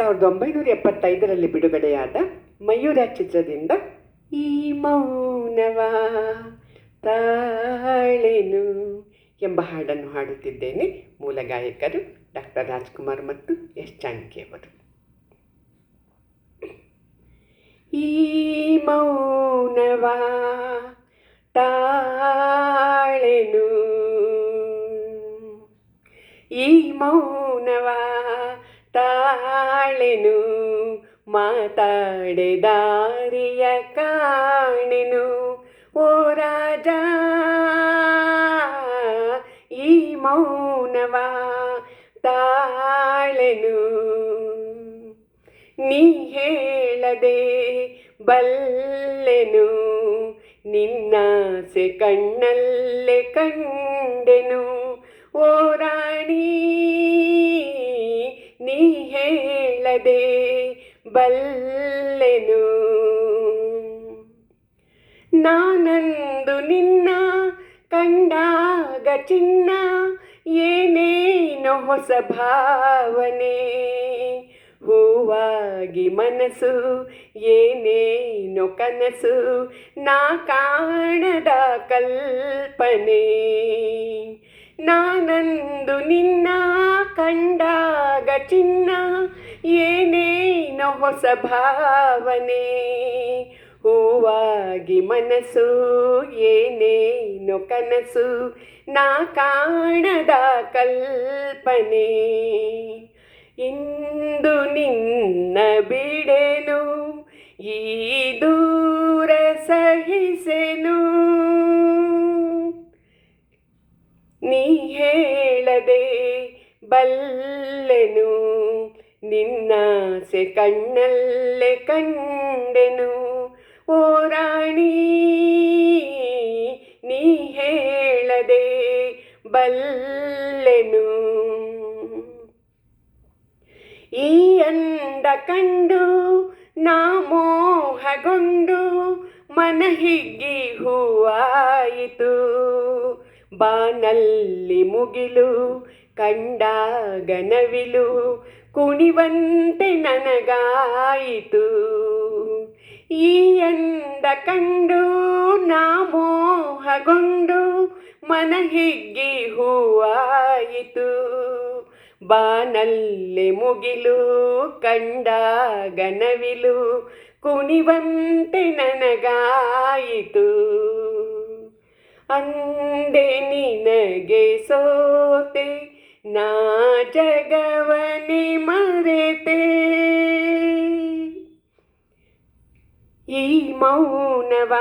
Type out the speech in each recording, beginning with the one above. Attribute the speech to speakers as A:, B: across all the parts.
A: ಸಾವಿರದ ಒಂಬೈನೂರ ಎಪ್ಪತ್ತೈದರಲ್ಲಿ ಬಿಡುಗಡೆಯಾದ ಮಯೂರ ಚಿತ್ರದಿಂದ ಈ ಮೌನವ ತಾಳೆನು ಎಂಬ ಹಾಡನ್ನು ಹಾಡುತ್ತಿದ್ದೇನೆ ಮೂಲ ಗಾಯಕರು ಡಾಕ್ಟರ್ ರಾಜ್ಕುಮಾರ್ ಮತ್ತು ಎಸ್ ಜಾನಕಿಯವರು. ಈ ಮೌನವ ತಾಳೆನು. ಈ ಮೌನವ ತಾಳೆನು ಮಾತಾಡೆ ದಾರಿಯ ಕಾಣೆನು? ಓ ರಾಜ, ಈ ಮೌನವ ತಾಳೆನು? ನೀ ಹೇಳದೆ ಬಲ್ಲೆನು? ನಿನ್ನಾಸೆ ಕಣ್ಣಲ್ಲೇ ಕಂಡೆನು? ಓ ರಾಣಿ ನೀ ಹೇಳದೆ ಬಲ್ಲೆನು? ನಾನಂದು ನಿನ್ನ ಕಂಡಾಗ ಚಿನ್ನ, ಏನೇನೋ ಹೊಸ ಭಾವನೆ? ಹೂವಾಗಿ ಮನಸ್ಸು, ಏನೇನೋ ಕನಸು, ನಾ ಕಾಣದ ಕಲ್ಪನೆ? ನಾನಂದು ನಿನ್ನ ಕಂಡಾಗ ಚಿನ್ನ ಏನೇನೋ ಹೊಸ ಭಾವನೆ ಹೂವಾಗಿ ಮನಸ್ಸು ಏನೇನೋ ಕನಸು, ನಾ ಕಾಣದ ಕಲ್ಪನೆ. ಇಂದು ನಿನ್ನ ಬಿಡೆನು, ಈ ದೂರ ಸಹಿಸೆನು. ನೀ ಹೇಳದೆ ಬಲ್ಲೆನು ನಿನ್ನಾಸೆ ಕಣ್ಣಲ್ಲೇ ಕಂಡೆನು ಓ ರಾಣಿ ನೀ ಹೇಳದೆ ಬಲ್ಲೆನು ಈ ಅಂದ ಕಂಡು ನಾ ಮೋಹಗೊಂಡು ಮನ ಹಿಗ್ಗಿ ಹೂವಾಯಿತು ಬಾನಲ್ಲಿ ಮುಗಿಲು ಕಂಡಾಗ ನವಿಲು ಕುಣಿವಂತೆ ನನಗಾಯಿತು. ಈ ಎಂದ ಕಂಡು ನಾ ಮೋಹಗೊಂಡು ಮನ ಹಿಗ್ಗಿ ಹೂವಾಯಿತು. ಬಾನಲ್ಲಿ ಮುಗಿಲು ನವಿಲು ಕುಣಿವಂತೆ ನನಗಾಯಿತು. ಅಂದೆ ನಿನಗೆ ಸೋತೆ, ನಾ માટે મારે તે ಈ ಮೌನವ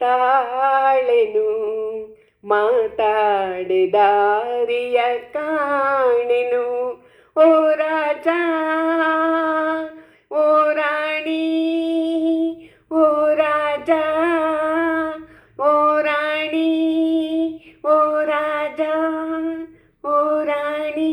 A: ತಾಳೆನು ಮಾತಾಡಿದಾರಿಯ ಕಾಣೆನು ಓ ರಾಜ ಓ ರಾಣಿ ಓ ರಾಜ ಓ ರಾಣಿ ಓ ರಾಜ ಓ ರಾಣಿ